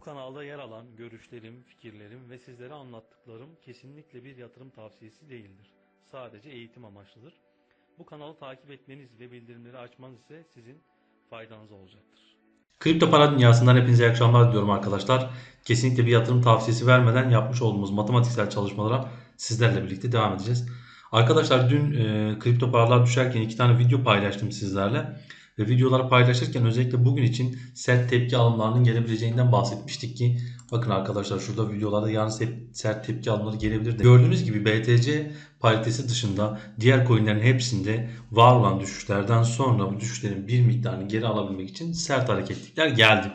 kanalda yer alan görüşlerim, fikirlerim ve sizlere anlattıklarım kesinlikle bir yatırım tavsiyesi değildir. Sadece eğitim amaçlıdır. Bu kanalı takip etmeniz ve bildirimleri açmanız ise sizin faydanıza olacaktır. Kripto para dünyasından hepinize iyi akşamlar diliyorum arkadaşlar. Kesinlikle bir yatırım tavsiyesi vermeden yapmış olduğumuz matematiksel çalışmalara sizlerle birlikte devam edeceğiz. Arkadaşlar dün e, kripto paralar düşerken iki tane video paylaştım sizlerle. Ve videoları paylaşırken özellikle bugün için sert tepki alımlarının gelebileceğinden bahsetmiştik ki bakın arkadaşlar şurada videolarda yarın sert tepki alımları gelebilir de. Gördüğünüz gibi BTC paritesi dışında diğer coinlerin hepsinde var olan düşüşlerden sonra bu düşüşlerin bir miktarını geri alabilmek için sert hareketlikler geldi.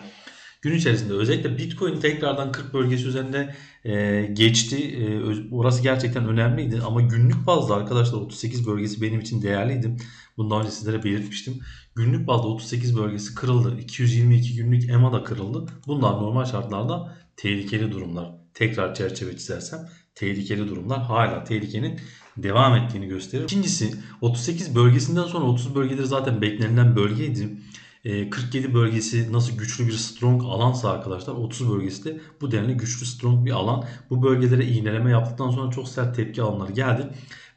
Gün içerisinde özellikle Bitcoin tekrardan 40 bölgesi üzerinde e, geçti. E, orası gerçekten önemliydi ama günlük bazda arkadaşlar 38 bölgesi benim için değerliydi. Bundan önce sizlere belirtmiştim. Günlük bazda 38 bölgesi kırıldı. 222 günlük EMA da kırıldı. Bunlar normal şartlarda tehlikeli durumlar. Tekrar çerçeve çizersem tehlikeli durumlar hala tehlikenin devam ettiğini gösterir. İkincisi 38 bölgesinden sonra 30 bölgeleri zaten beklenilen bölgeydi. Ee, 47 bölgesi nasıl güçlü bir strong alansa arkadaşlar 30 bölgesi de bu denli güçlü strong bir alan. Bu bölgelere iğneleme yaptıktan sonra çok sert tepki alanları geldi.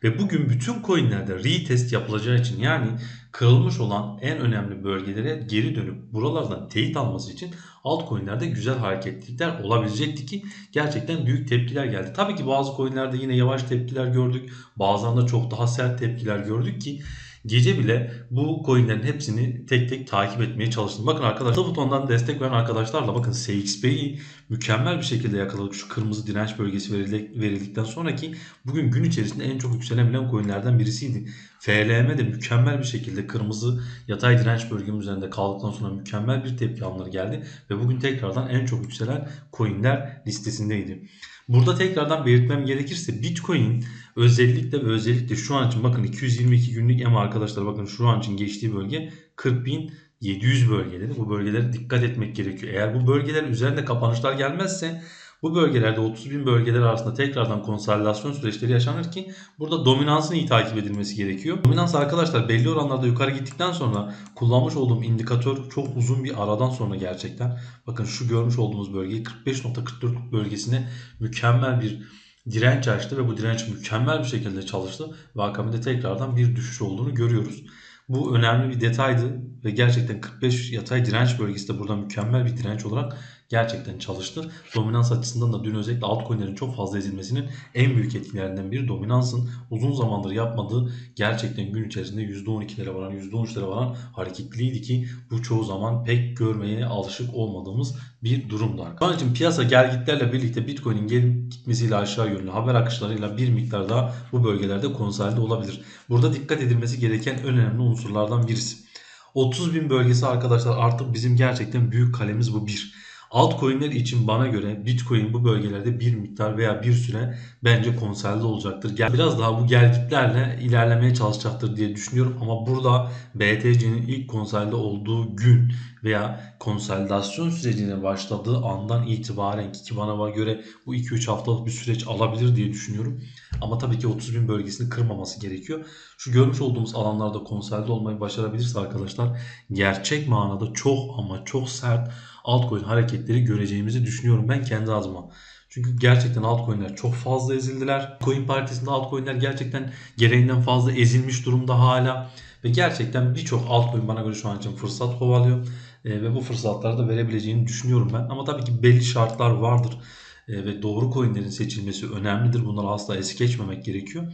Ve bugün bütün coinlerde retest yapılacağı için yani kırılmış olan en önemli bölgelere geri dönüp buralardan teyit alması için altcoin'lerde güzel hareketlilikler olabilecekti ki gerçekten büyük tepkiler geldi. Tabii ki bazı coin'lerde yine yavaş tepkiler gördük. Bazılarında çok daha sert tepkiler gördük ki gece bile bu coin'lerin hepsini tek tek takip etmeye çalıştım. Bakın arkadaşlar butondan destek veren arkadaşlarla bakın CXP'yi mükemmel bir şekilde yakaladık. Şu kırmızı direnç bölgesi verildik- verildikten sonraki bugün gün içerisinde en çok yükselebilen coin'lerden birisiydi. FLM de mükemmel bir şekilde kırmızı yatay direnç bölgemiz üzerinde kaldıktan sonra mükemmel bir tepki anları geldi ve bugün tekrardan en çok yükselen coinler listesindeydi. Burada tekrardan belirtmem gerekirse Bitcoin özellikle ve özellikle şu an için bakın 222 günlük EMA arkadaşlar bakın şu an için geçtiği bölge 40.700 bölgeleri. Bu bölgelere dikkat etmek gerekiyor. Eğer bu bölgeler üzerinde kapanışlar gelmezse bu bölgelerde 30.000 bölgeler arasında tekrardan konsolidasyon süreçleri yaşanır ki burada dominansın iyi takip edilmesi gerekiyor. Dominans arkadaşlar belli oranlarda yukarı gittikten sonra kullanmış olduğum indikatör çok uzun bir aradan sonra gerçekten bakın şu görmüş olduğumuz bölgeyi 45.44 bölgesine mükemmel bir direnç açtı ve bu direnç mükemmel bir şekilde çalıştı ve akabinde tekrardan bir düşüş olduğunu görüyoruz. Bu önemli bir detaydı ve gerçekten 45 yatay direnç bölgesi de burada mükemmel bir direnç olarak gerçekten çalıştı. Dominans açısından da dün özellikle altcoin'lerin çok fazla ezilmesinin en büyük etkilerinden biri dominansın uzun zamandır yapmadığı gerçekten gün içerisinde %12'lere varan %13'lere varan hareketliydi ki bu çoğu zaman pek görmeye alışık olmadığımız bir durumdu. An için piyasa gelgitlerle birlikte Bitcoin'in gelip gitmesiyle aşağı yönlü haber akışlarıyla bir miktar daha bu bölgelerde konsolide olabilir. Burada dikkat edilmesi gereken en önemli unsurlardan birisi. 30 bin bölgesi arkadaşlar artık bizim gerçekten büyük kalemiz bu bir. Altcoin'ler için bana göre Bitcoin bu bölgelerde bir miktar veya bir süre bence konsolide olacaktır. Biraz daha bu gelgitlerle ilerlemeye çalışacaktır diye düşünüyorum ama burada BTC'nin ilk konsolide olduğu gün veya konsolidasyon sürecine başladığı andan itibaren ki bana göre bu 2-3 haftalık bir süreç alabilir diye düşünüyorum. Ama tabii ki 30 bin bölgesini kırmaması gerekiyor. Şu görmüş olduğumuz alanlarda konsolide olmayı başarabilirse arkadaşlar gerçek manada çok ama çok sert altcoin hareketleri göreceğimizi düşünüyorum ben kendi adıma. Çünkü gerçekten altcoin'ler çok fazla ezildiler. Coin partisinde altcoin'ler gerçekten gereğinden fazla ezilmiş durumda hala. Ve gerçekten birçok altcoin bana göre şu an için fırsat kovalıyor. E, ve bu fırsatları da verebileceğini düşünüyorum ben. Ama tabii ki belli şartlar vardır. E, ve doğru coinlerin seçilmesi önemlidir. Bunları asla es geçmemek gerekiyor.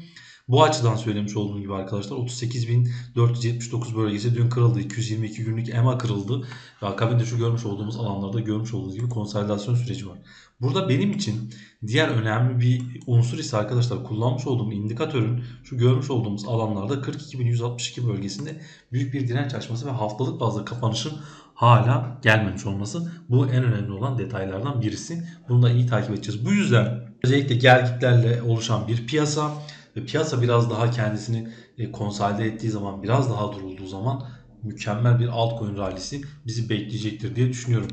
Bu açıdan söylemiş olduğum gibi arkadaşlar 38.479 bölgesi dün kırıldı. 222 günlük EMA kırıldı. Ve akabinde şu görmüş olduğumuz alanlarda görmüş olduğunuz gibi konsolidasyon süreci var. Burada benim için diğer önemli bir unsur ise arkadaşlar kullanmış olduğum indikatörün şu görmüş olduğumuz alanlarda 42.162 bölgesinde büyük bir direnç açması ve haftalık bazda kapanışın hala gelmemiş olması. Bu en önemli olan detaylardan birisi. Bunu da iyi takip edeceğiz. Bu yüzden özellikle gelgitlerle oluşan bir piyasa ve piyasa biraz daha kendisini e, konsolide ettiği zaman biraz daha durulduğu zaman mükemmel bir altcoin rallisi bizi bekleyecektir diye düşünüyorum.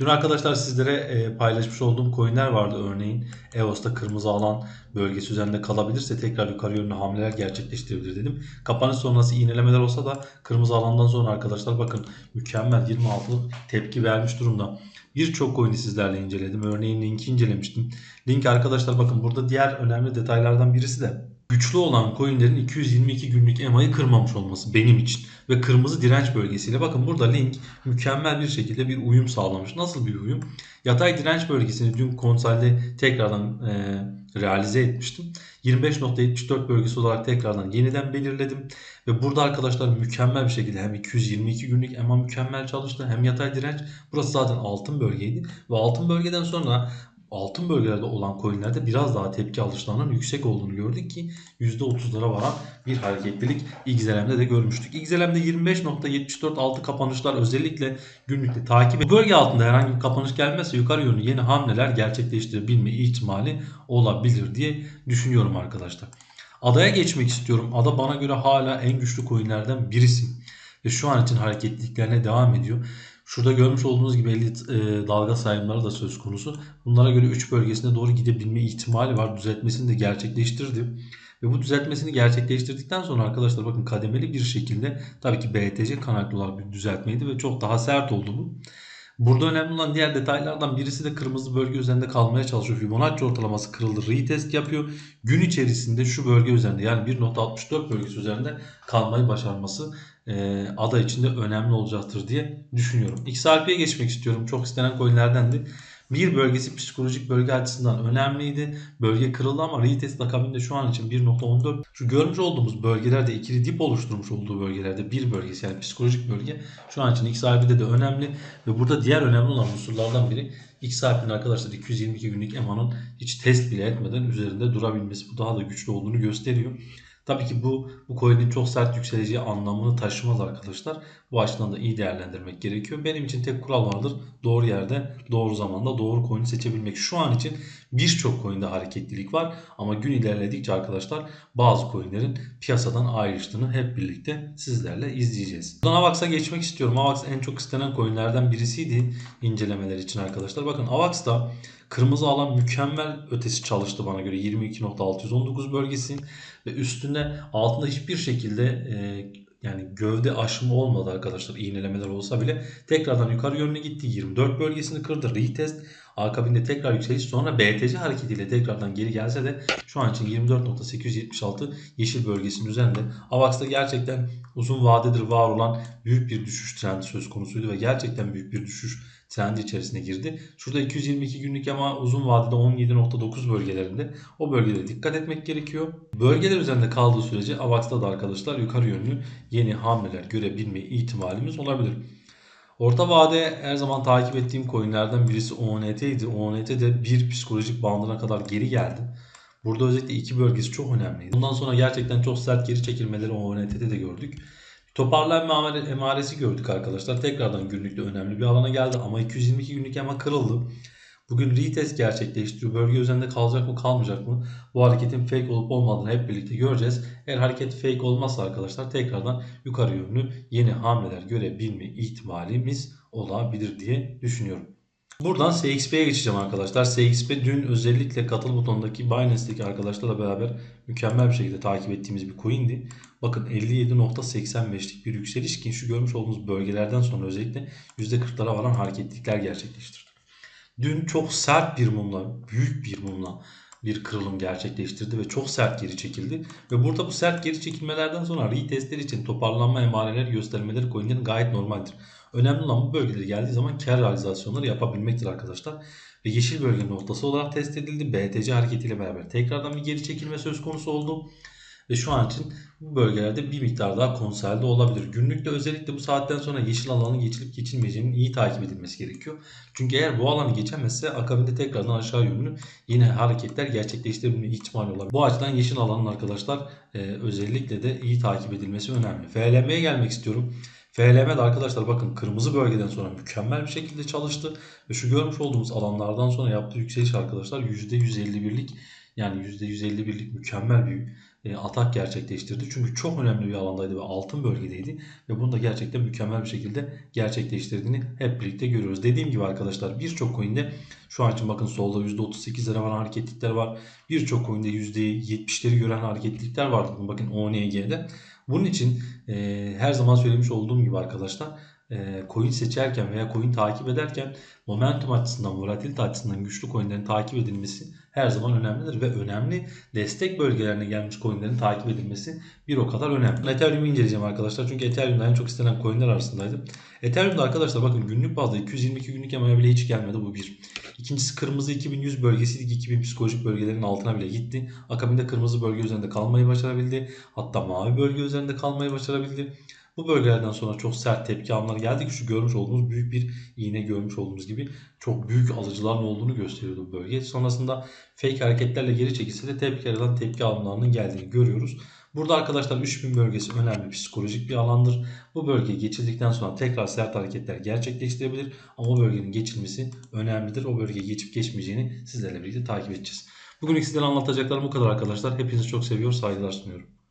Dün arkadaşlar sizlere e, paylaşmış olduğum coinler vardı. Örneğin EOS'ta kırmızı alan bölgesi üzerinde kalabilirse tekrar yukarı yönlü hamleler gerçekleştirebilir dedim. Kapanış sonrası iğnelemeler olsa da kırmızı alandan sonra arkadaşlar bakın mükemmel 26'lık tepki vermiş durumda. Birçok coin'i sizlerle inceledim. Örneğin Link'i incelemiştim. Link arkadaşlar bakın burada diğer önemli detaylardan birisi de güçlü olan coinlerin 222 günlük EMA'yı kırmamış olması benim için ve kırmızı direnç bölgesiyle bakın burada Link mükemmel bir şekilde bir uyum sağlamış. Nasıl bir uyum? Yatay direnç bölgesini dün konsolde tekrardan e, realize etmiştim. 25.74 bölgesi olarak tekrardan yeniden belirledim. Ve burada arkadaşlar mükemmel bir şekilde hem 222 günlük EMA mükemmel çalıştı hem yatay direnç. Burası zaten altın bölgeydi. Ve altın bölgeden sonra altın bölgelerde olan coinlerde biraz daha tepki alışlarının yüksek olduğunu gördük ki %30'lara varan bir hareketlilik XLM'de de görmüştük. XLM'de 25.74 altı kapanışlar özellikle günlükte takip Bu bölge altında herhangi bir kapanış gelmezse yukarı yönlü yeni hamleler gerçekleştirebilme ihtimali olabilir diye düşünüyorum arkadaşlar. Adaya geçmek istiyorum. Ada bana göre hala en güçlü coinlerden birisi. Ve şu an için hareketliliklerine devam ediyor. Şurada görmüş olduğunuz gibi 50 e, dalga sayımları da söz konusu. Bunlara göre 3 bölgesine doğru gidebilme ihtimali var. Düzeltmesini de gerçekleştirdi. Ve bu düzeltmesini gerçekleştirdikten sonra arkadaşlar bakın kademeli bir şekilde tabii ki BTC kaynaklı olarak bir düzeltmeydi ve çok daha sert oldu bu. Burada önemli olan diğer detaylardan birisi de kırmızı bölge üzerinde kalmaya çalışıyor. Fibonacci ortalaması kırıldı. Retest yapıyor. Gün içerisinde şu bölge üzerinde yani 1.64 bölgesi üzerinde kalmayı başarması e, ada içinde önemli olacaktır diye düşünüyorum. XRP'ye geçmek istiyorum. Çok istenen coinlerdendi. Bir bölgesi psikolojik bölge açısından önemliydi. Bölge kırıldı ama retest akabinde şu an için 1.14. Şu görmüş olduğumuz bölgelerde ikili dip oluşturmuş olduğu bölgelerde bir bölgesi yani psikolojik bölge şu an için XRP'de de önemli. Ve burada diğer önemli olan unsurlardan biri XRP'nin arkadaşlar 222 günlük EMA'nın hiç test bile etmeden üzerinde durabilmesi. Bu daha da güçlü olduğunu gösteriyor. Tabii ki bu bu coin'in çok sert yükseleceği anlamını taşımaz arkadaşlar. Bu açıdan da iyi değerlendirmek gerekiyor. Benim için tek kural vardır. Doğru yerde, doğru zamanda doğru coin'i seçebilmek. Şu an için birçok coin'de hareketlilik var ama gün ilerledikçe arkadaşlar bazı coin'lerin piyasadan ayrıştığını hep birlikte sizlerle izleyeceğiz. Buradan AVAX'a geçmek istiyorum. AVAX en çok istenen coin'lerden birisiydi incelemeler için arkadaşlar. Bakın AVAX'ta Kırmızı alan mükemmel ötesi çalıştı bana göre. 22.619 bölgesi ve üstünde altında hiçbir şekilde e, yani gövde aşımı olmadı arkadaşlar iğnelemeler olsa bile. Tekrardan yukarı yönlü gitti. 24 bölgesini kırdı. Retest akabinde tekrar yükseliş sonra BTC hareketiyle tekrardan geri gelse de şu an için 24.876 yeşil bölgesinin üzerinde AVAX'ta gerçekten uzun vadedir var olan büyük bir düşüş trendi söz konusuydu ve gerçekten büyük bir düşüş trendi içerisine girdi. Şurada 222 günlük ama uzun vadede 17.9 bölgelerinde o bölgelere dikkat etmek gerekiyor. Bölgeler üzerinde kaldığı sürece AVAX'ta da arkadaşlar yukarı yönlü yeni hamleler görebilme ihtimalimiz olabilir. Orta vade her zaman takip ettiğim coinlerden birisi ONT idi. ONT de bir psikolojik bandına kadar geri geldi. Burada özellikle iki bölgesi çok önemliydi. Bundan sonra gerçekten çok sert geri çekilmeleri ONT'de de gördük. Toparlanma emaresi gördük arkadaşlar. Tekrardan günlükte önemli bir alana geldi ama 222 günlük ama kırıldı. Bugün retest gerçekleştiriyor. Bölge üzerinde kalacak mı kalmayacak mı? Bu hareketin fake olup olmadığını hep birlikte göreceğiz. Eğer hareket fake olmazsa arkadaşlar tekrardan yukarı yönlü yeni hamleler görebilme ihtimalimiz olabilir diye düşünüyorum. Buradan SXP'ye geçeceğim arkadaşlar. SXP dün özellikle katıl butonundaki Binance'deki arkadaşlarla beraber mükemmel bir şekilde takip ettiğimiz bir coin'di. Bakın 57.85'lik bir yükseliş ki şu görmüş olduğunuz bölgelerden sonra özellikle %40'lara varan hareketlikler gerçekleştirdi. Dün çok sert bir mumla, büyük bir mumla bir kırılım gerçekleştirdi ve çok sert geri çekildi. Ve burada bu sert geri çekilmelerden sonra retestler için toparlanma emareleri göstermeleri coinlerin gayet normaldir. Önemli olan bu bölgeleri geldiği zaman kar realizasyonları yapabilmektir arkadaşlar. Ve yeşil bölgenin noktası olarak test edildi. BTC hareketiyle beraber tekrardan bir geri çekilme söz konusu oldu. Ve şu an için bu bölgelerde bir miktar daha konselde olabilir. Günlükte özellikle bu saatten sonra yeşil alanın geçilip geçilmeyeceğinin iyi takip edilmesi gerekiyor. Çünkü eğer bu alanı geçemezse akabinde tekrardan aşağı yönlü yine hareketler gerçekleştirebilme ihtimali olabilir. Bu açıdan yeşil alanın arkadaşlar e, özellikle de iyi takip edilmesi önemli. FLM'ye gelmek istiyorum. FLM de arkadaşlar bakın kırmızı bölgeden sonra mükemmel bir şekilde çalıştı. Ve şu görmüş olduğumuz alanlardan sonra yaptığı yükseliş arkadaşlar %151'lik yani %151'lik mükemmel bir e, atak gerçekleştirdi. Çünkü çok önemli bir alandaydı ve altın bölgedeydi ve bunu da gerçekten mükemmel bir şekilde gerçekleştirdiğini hep birlikte görüyoruz. Dediğim gibi arkadaşlar birçok coin'de şu an için bakın solda %38'lere varan hareketlikler var. Birçok coin'de %70'leri gören hareketlikler vardı. Bakın ONG'de. Bunun için e, her zaman söylemiş olduğum gibi arkadaşlar coin seçerken veya coin takip ederken momentum açısından, volatilite açısından güçlü coinlerin takip edilmesi her zaman önemlidir ve önemli destek bölgelerine gelmiş coinlerin takip edilmesi bir o kadar önemli. Ethereum'u inceleyeceğim arkadaşlar çünkü Ethereum'da en çok istenen coinler arasındaydı. Ethereum'da arkadaşlar bakın günlük bazda 222 günlük EMA'ya bile hiç gelmedi bu bir. İkincisi kırmızı 2100 bölgesiydi 2000 psikolojik bölgelerin altına bile gitti. Akabinde kırmızı bölge üzerinde kalmayı başarabildi. Hatta mavi bölge üzerinde kalmayı başarabildi. Bu bölgelerden sonra çok sert tepki anları geldi ki şu görmüş olduğumuz büyük bir iğne görmüş olduğumuz gibi çok büyük alıcıların olduğunu gösteriyordu bu bölge. Sonrasında fake hareketlerle geri çekilse de tepki alan tepki alımlarının geldiğini görüyoruz. Burada arkadaşlar 3000 bölgesi önemli psikolojik bir alandır. Bu bölgeyi geçildikten sonra tekrar sert hareketler gerçekleştirebilir ama o bölgenin geçilmesi önemlidir. O bölgeyi geçip geçmeyeceğini sizlerle birlikte takip edeceğiz. Bugün sizlere anlatacaklarım bu kadar arkadaşlar. Hepinizi çok seviyor, saygılar sunuyorum.